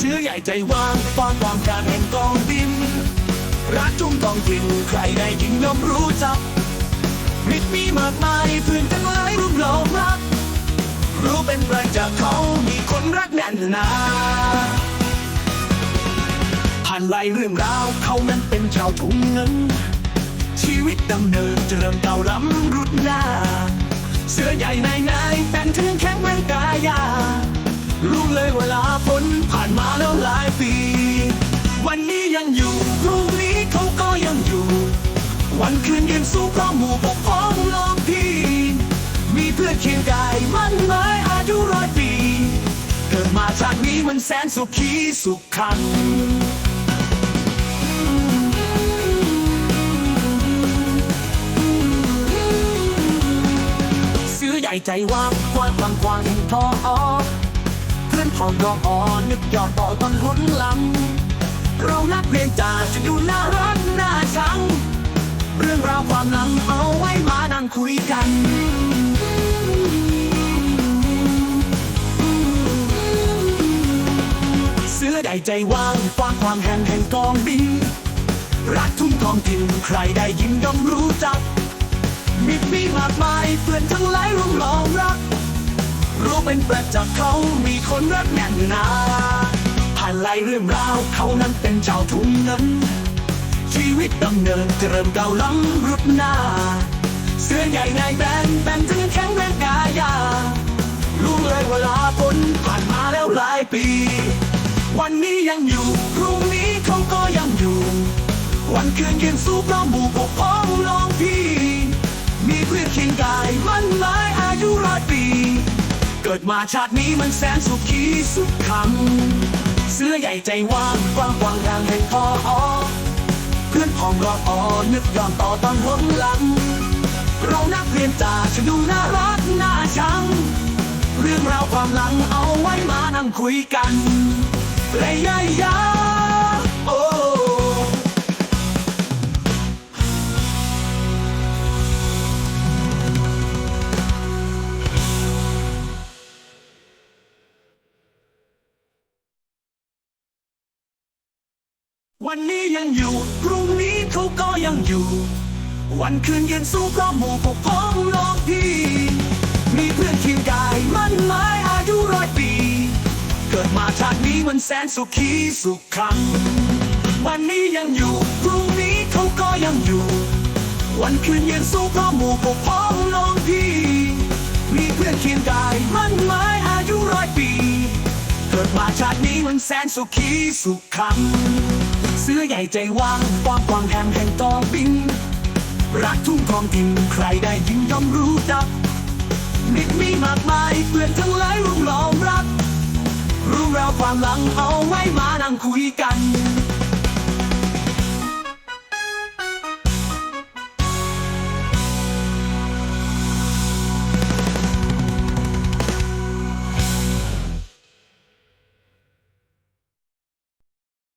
ซื้อใหญ่ใจว่างฟ้อนความการแห่งกองบิน รักจุ่มต้องกินใครได้ยินย่อมรู้จักมิตรมีมากมายพื่นทั้งหลายรุมล้อมรัก รู้เป็นประจักษ์เขามีคนรักแน่นหนาผ่านลายเรื่องราวเขานั้นเป็นชาวทุ่งเงิน ชีวิตดำเนินเจริญเก่าล้ำรุดหน้า เสื้อใหญ่ในในแต่งถึงแข็งแรงกายา วันคืนยืนสู้เพราะหมู่ปกพ้องลองพี่มีเพื่อนเคียงกายมันหมายอายุร้อยปี เกิดมาชาตินี้มันแสนสุขีสุขคันเสื้อใหญ่ใจว่างกว้างกว้างกว้างเห็นพออเพื่อนพองรองอ่อนนึกยอดต่อตอนหุนลังเรานักเรียนจ่าจะดูน่ารัก คุยกันเสื้อใหญ่ใจว่างกว้างความแห่งแห่งกองบิน รักทุ่งทองถิ่นใครได้ยินย่อมรู้จัก มิตรมีมากมายเพื่อนทั้งหลายร่วมล้อมรัก รู้เป็นประจักษ์เขามีคนรักแน่นหนาผ่านหลายเรื่องราวเขานั้นเป็นเจ้าทุ่งเงินชีวิตดำเนินเจริญเก่าล้ำรุดหน้า เสื้อใหญ่ในแบนแบนถึงแข็งแรงกายารู้เลยเวลาฝนผ่านมาแล้วหลายปี วันนี้ยังอยู่พรุ่งนี้เขาก็ยังอยู่ วันคืนยืนสู้เพราะหมู่ปกพ้องน้องพี่ มีเพื่อนเคียงกายมันหมายอายุร้อยปี เกิดมาชาตินี้มันแสนสุขีสุขคำเสื้อใหญ่ใจว่างกว้างกว้างทางแห่งพออเพื่อนพ้องรอออนึกยอมต่อตอนหัวหลัง เรานักเรียนจ่าจะดูน่ารักน่าชัง เรื่องราวความหลังเอาไว้มานั่งคุยกันเลยยายาโอ้วันนี้ยังอยู่ พรุ่งนี้เขาก็ยังอยู่ วันคืนเยืนสู้เพราะหมู่ปกพ้องโลกพี่มีเพื่อนเคียงกายมันหมายอายุร้อยปี เกิดมาชาตินี้มันแสนสุขีสุขคังวันนี้ยังอยู่พรุ่งนี้เขาก็ยังอยู่ วันคืนเยืนสู้เพราะหมู่ปกพ้องโลกพี่มีเพื่อนเคียงกายมันหมายอายุร้อยปี เกิดมาชาตินี้มันแสนสุขีสุขคังเสื้อใหญ่ใจว่างกว้างกว้างแห่งแห่งตอง รักทุ่งทองถิ่นใครได้ยินย่อมรู้จักมิตรมีมากมายเพื่อนทั้งหลายรุมล้อมรัก รู้แววความหลังเอาไว้มานั่งคุยกัน